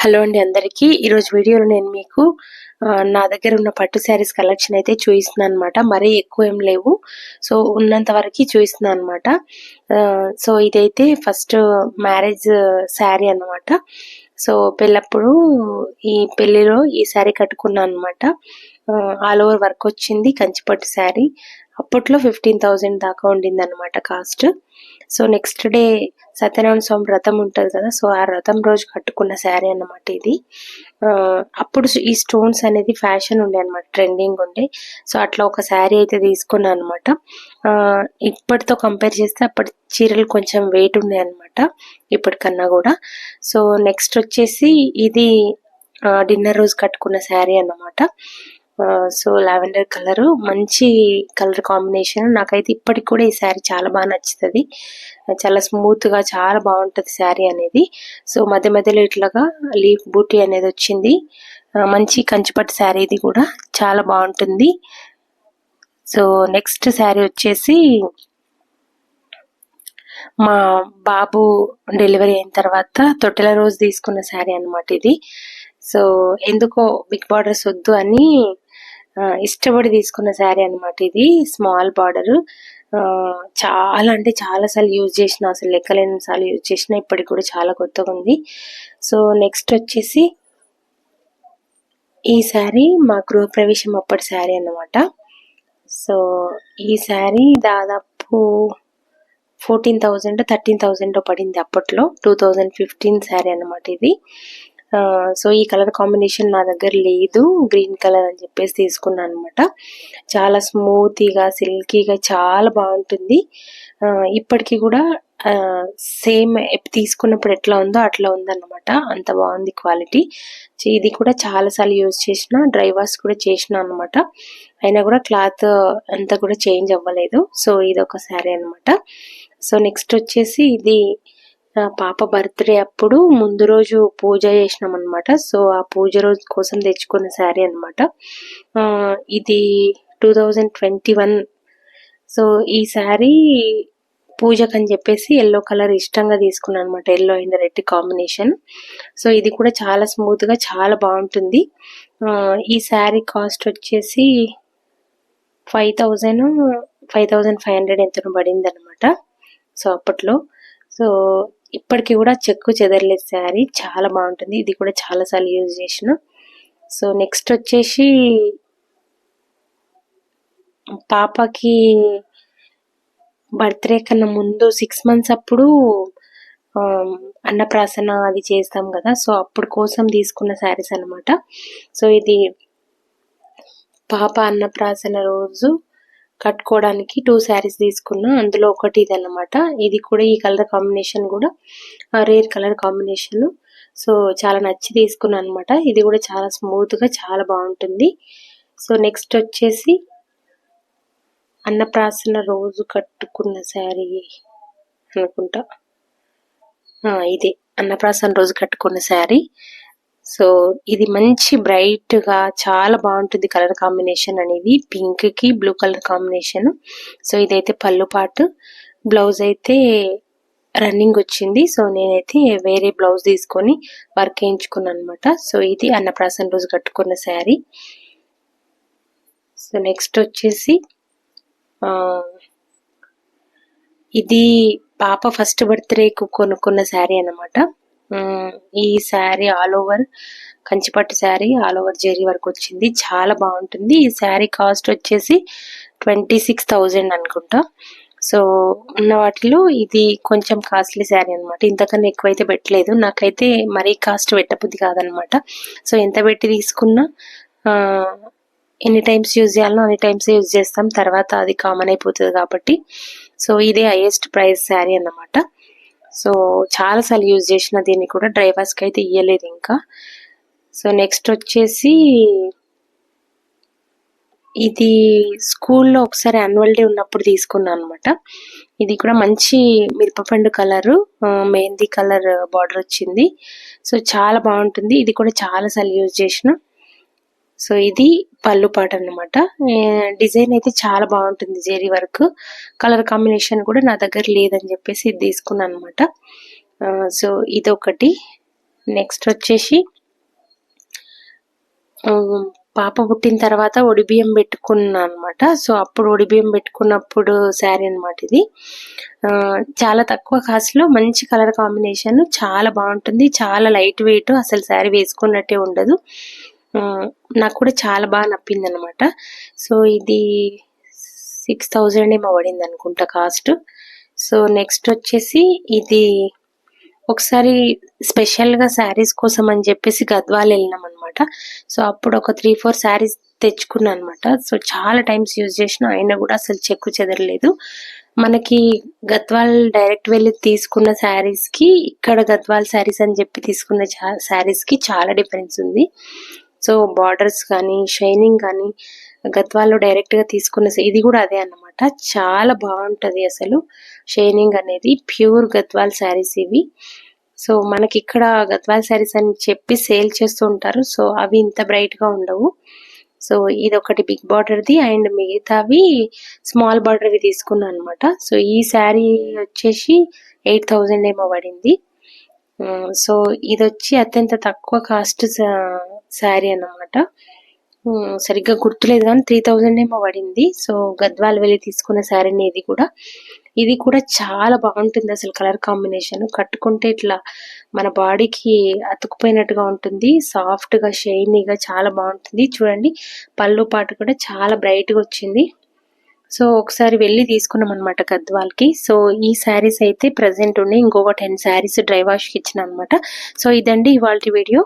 Hello అండి అందరికీ. ఈరోజు వీడియోలో నేను మీకు నా దగ్గర ఉన్న పట్టు శారీస్ కలెక్షన్ అయితే చూపిస్తున్నాను అనమాట మరీ ఎక్కువ ఏం లేవు. సో ఉన్నంత వరకు చూపిస్తున్నాను అనమాట సో ఇదైతే ఫస్ట్ మ్యారేజ్ శారీ అన్నమాట. సో పెళ్ళప్పుడు ఈ పెళ్ళిలో ఈ శారీ కట్టుకున్నాను అనమాట ఆల్ ఓవర్ వర్క్ వచ్చింది కంచిపట్టు శారీ. అప్పట్లో ఫిఫ్టీన్ థౌజండ్ దాకా ఉండింది అనమాట cost. So next day Satyanarayana Swamy వ్రతం ఉంటుంది కదా సో ఆ వ్రతం రోజు కట్టుకున్న శారీ అన్నమాట ఇది. అప్పుడు ఈ స్టోన్స్ అనేది ఫ్యాషన్ ఉండే అనమాట ట్రెండింగ్ ఉండే. సో అట్లా ఒక శారీ అయితే తీసుకున్నాను అనమాట ఇప్పటితో కంపేర్ చేస్తే అప్పటి చీరలు కొంచెం వెయిట్ ఉన్నాయి అనమాట ఇప్పటికన్నా కూడా. సో నెక్స్ట్ వచ్చేసి ఇది డిన్నర్ రోజు కట్టుకున్న శారీ అన్నమాట. So lavender colour. మంచి కలర్ కాంబినేషన్. నాకైతే ఇప్పటికి కూడా ఈ శారీ చాలా బాగా నచ్చుతుంది. చాలా స్మూత్గా చాలా బాగుంటుంది శారీ అనేది. సో మధ్య మధ్యలో ఇట్లాగా లీఫ్ బూటీ అనేది వచ్చింది. మంచి కంచిపట్టు శారీ ఇది కూడా. చాలా బాగుంటుంది. సో నెక్స్ట్ శారీ వచ్చేసి మా బాబు డెలివరీ అయిన తర్వాత తొట్టెల రోజు తీసుకున్న శారీ అన్నమాట ఇది. సో ఎందుకో బిగ్ బార్డర్స్ వద్దు అని ఇష్టపడి తీసుకున్న శారీ అన్నమాట ఇది. Small border. చాలా అంటే చాలా సార్లు యూజ్ చేసిన అసలు లెక్కలేని సార్లు యూజ్ చేసిన ఇప్పటికి కూడా చాలా కొత్తగా ఉంది. సో నెక్స్ట్ వచ్చేసి ఈ శారీ మా గృహప్రవేశం అప్పటి శారీ అన్నమాట. సో ఈ శారీ దాదాపు ఫోర్టీన్ థౌజండ్ థర్టీన్ థౌజండ్ పడింది అప్పట్లో. టూ థౌజండ్ ఫిఫ్టీన్ శారీ అనమాట ఇది. సో ఈ కలర్ కాంబినేషన్ నా దగ్గర లేదు. గ్రీన్ కలర్ అని చెప్పేసి తీసుకున్నాను అనమాట చాలా స్మూతీగా సిల్కీగా చాలా బాగుంటుంది. ఇప్పటికీ కూడా సేమ్ తీసుకున్నప్పుడు ఎట్లా ఉందో అట్లా ఉందన్నమాట. అంత బాగుంది క్వాలిటీ. ఇది కూడా చాలాసార్లు యూజ్ చేసిన డ్రై వాష్ కూడా చేసిన అనమాట అయినా కూడా క్లాత్ అంతా కూడా చేంజ్ అవ్వలేదు. సో ఇది ఒక శారీ అన్నమాట. సో నెక్స్ట్ వచ్చేసి ఇది పాప బర్త్డే అప్పుడు ముందు రోజు పూజ చేసినాం అనమాట సో ఆ పూజ రోజు కోసం తెచ్చుకున్న శారీ అనమాట ఇది two thousand twenty one. So ఈ శారీ పూజకని చెప్పేసి ఎల్లో కలర్ ఇష్టంగా తీసుకున్నాను అనమాట yellow and red combination. So ఇది కూడా చాలా స్మూత్గా చాలా బాగుంటుంది. ఈ శారీ కాస్ట్ వచ్చేసి five thousand five thousand five hundred ఎంతనో పడింది అనమాట సో అప్పట్లో. సో ఇప్పటికి కూడా చెక్కు చెదరలేదు శారీ. చాలా బాగుంటుంది. ఇది కూడా చాలాసార్లు యూజ్ చేసిన. సో నెక్స్ట్ వచ్చేసి పాపకి బర్త్డే కన్నా ముందు సిక్స్ మంత్స్ అప్పుడు అన్నప్రాసన అది చేస్తాం కదా. సో అప్పుడు కోసం తీసుకున్న శారీస్ అన్నమాట. సో ఇది పాప అన్నప్రాసన రోజు కట్టుకోవడానికి టూ శారీస్ తీసుకున్నా. అందులో ఒకటి ఇది అన్నమాట ఇది కూడా ఈ కలర్ కాంబినేషన్ కూడా రేర్ కలర్ కాంబినేషన్ సో చాలా నచ్చి తీసుకున్నాను అనమాట ఇది కూడా చాలా స్మూత్గా చాలా బాగుంటుంది. సో నెక్స్ట్ వచ్చేసి అన్నప్రాసన రోజు కట్టుకున్న శారీ అనుకుంటా. ఇది. అన్నప్రాసన రోజు కట్టుకున్న శారీ సో ఇది మంచి బ్రైట్గా చాలా బాగుంటుంది కలర్ కాంబినేషన్ అనేది. పింక్కి బ్లూ కలర్ కాంబినేషన్ సో ఇదైతే పళ్ళు పాటు. బ్లౌజ్ అయితే రన్నింగ్ వచ్చింది. సో నేనైతే వేరే బ్లౌజ్ తీసుకొని వర్క్ వేయించుకున్నాను అనమాట సో ఇది అన్నప్రాసన రోజు కట్టుకున్న శారీ సో నెక్స్ట్ వచ్చేసి ఇది పాప ఫస్ట్ బర్త్డేకు కొనుక్కున్న శారీ అన్నమాట. ఈ శారీ ఆల్ ఓవర్ కంచిపట్టు శారీ ఆల్ ఓవర్ జెరీ వరకు వచ్చింది. చాలా బాగుంటుంది. ఈ శారీ కాస్ట్ వచ్చేసి ట్వంటీ సిక్స్ థౌజండ్ అనుకుంటా. సో ఉన్న వాటిలో ఇది కొంచెం కాస్ట్లీ శారీ అనమాట ఇంతకన్నా ఎక్కువైతే పెట్టలేదు. నాకైతే మరీ కాస్ట్ పెట్టబుద్ధి కాదనమాట సో ఎంత పెట్టి తీసుకున్నా ఎన్ని టైమ్స్ యూజ్ చేయాలో అన్ని టైమ్స్ యూజ్ చేస్తాం. తర్వాత అది కామన్ అయిపోతుంది కాబట్టి. సో ఇదే హైయెస్ట్ ప్రైస్ శారీ అన్నమాట. సో చాలా సార్లు యూజ్ చేసిన దీన్ని కూడా డ్రైవర్స్కి అయితే ఇవ్వలేదు ఇంకా. సో నెక్స్ట్ వచ్చేసి ఇది స్కూల్లో ఒకసారి యాన్యువల్ డే ఉన్నప్పుడు తీసుకున్నాను అనమాట ఇది కూడా మంచి మిరపపండు కలరు మెహందీ కలర్ బార్డర్ వచ్చింది. సో చాలా బాగుంటుంది. ఇది కూడా చాలా సార్లు యూజ్ చేసిన. సో ఇది పళ్ళు పాట అనమాట డిజైన్ అయితే చాలా బాగుంటుంది జెరీ వర్క్. కలర్ కాంబినేషన్ కూడా నా దగ్గర లేదని చెప్పేసి ఇది తీసుకున్నాను అనమాట సో ఇది ఒకటి నెక్స్ట్ వచ్చేసి పాప పుట్టిన తర్వాత ఒడిబియ్యం పెట్టుకున్నా అనమాట సో అప్పుడు ఒడిబియ్యం పెట్టుకున్నప్పుడు శారీ అనమాట ఇది. చాలా తక్కువ కాస్ట్లో మంచి కలర్ కాంబినేషన్. చాలా బాగుంటుంది. చాలా లైట్ వెయిట్ అసలు శారీ వేసుకున్నట్టే ఉండదు. నాకు కూడా చాలా బాగా నప్పింది అనమాట సో ఇది సిక్స్ థౌజండ్ ఏమో పడింది అనుకుంటా కాస్ట్. సో నెక్స్ట్ వచ్చేసి ఇది ఒకసారి స్పెషల్గా శారీస్ కోసం అని చెప్పేసి గద్వాల్ వెళ్ళినాం అనమాట సో అప్పుడు ఒక త్రీ ఫోర్ శారీస్ తెచ్చుకున్నాను అనమాట సో చాలా టైమ్స్ యూజ్ చేసిన అయినా కూడా అసలు చెక్కు చెదరలేదు. మనకి గద్వాల్ డైరెక్ట్ వెళ్ళి తీసుకున్న శారీస్కి ఇక్కడ గద్వాల్ శారీస్ అని చెప్పి తీసుకున్న శారీస్కి చాలా డిఫరెన్స్ ఉంది. సో బార్డర్స్ కానీ షైనింగ్ కానీ గద్వాల్లో డైరెక్ట్గా తీసుకున్న ఇది కూడా అదే అన్నమాట. చాలా బాగుంటది అసలు. షైనింగ్ అనేది ప్యూర్ గద్వాల్ శారీస్ ఇవి. సో మనకి ఇక్కడ గద్వాల్ శారీస్ అని చెప్పి సేల్ చేస్తూ ఉంటారు. సో అవి ఇంత బ్రైట్గా ఉండవు. సో ఇది ఒకటి బిగ్ బార్డర్ది అండ్ మిగతావి స్మాల్ బార్డర్వి తీసుకున్నాను అనమాట సో ఈ శారీ వచ్చేసి ఎయిట్ థౌజండ్ ఏమో పడింది. సో ఇది వచ్చి అత్యంత తక్కువ కాస్ట్ శారీ అన్నమాట. సరిగ్గా గుర్తులేదు కానీ త్రీ థౌజండ్ ఏమో పడింది. సో గద్వాల్ వెళ్ళి తీసుకున్న శారీని ఇది కూడా. ఇది కూడా చాలా బాగుంటుంది అసలు కలర్ కాంబినేషన్. కట్టుకుంటే ఇట్లా మన బాడీకి అతుకుపోయినట్టుగా ఉంటుంది. సాఫ్ట్గా షైనీగా చాలా బాగుంటుంది. చూడండి పళ్ళు పాటు కూడా చాలా బ్రైట్గా వచ్చింది. సో ఒకసారి వెళ్ళి తీసుకున్నాం అనమాట గద్వాల్కి. సో ఈ శారీస్ అయితే ప్రెసెంట్ ఉన్నాయి. ఇంకొక టెన్ శారీస్ డ్రై వాష్కి ఇచ్చిన అనమాట సో ఇదండి ఇవాళ వీడియో.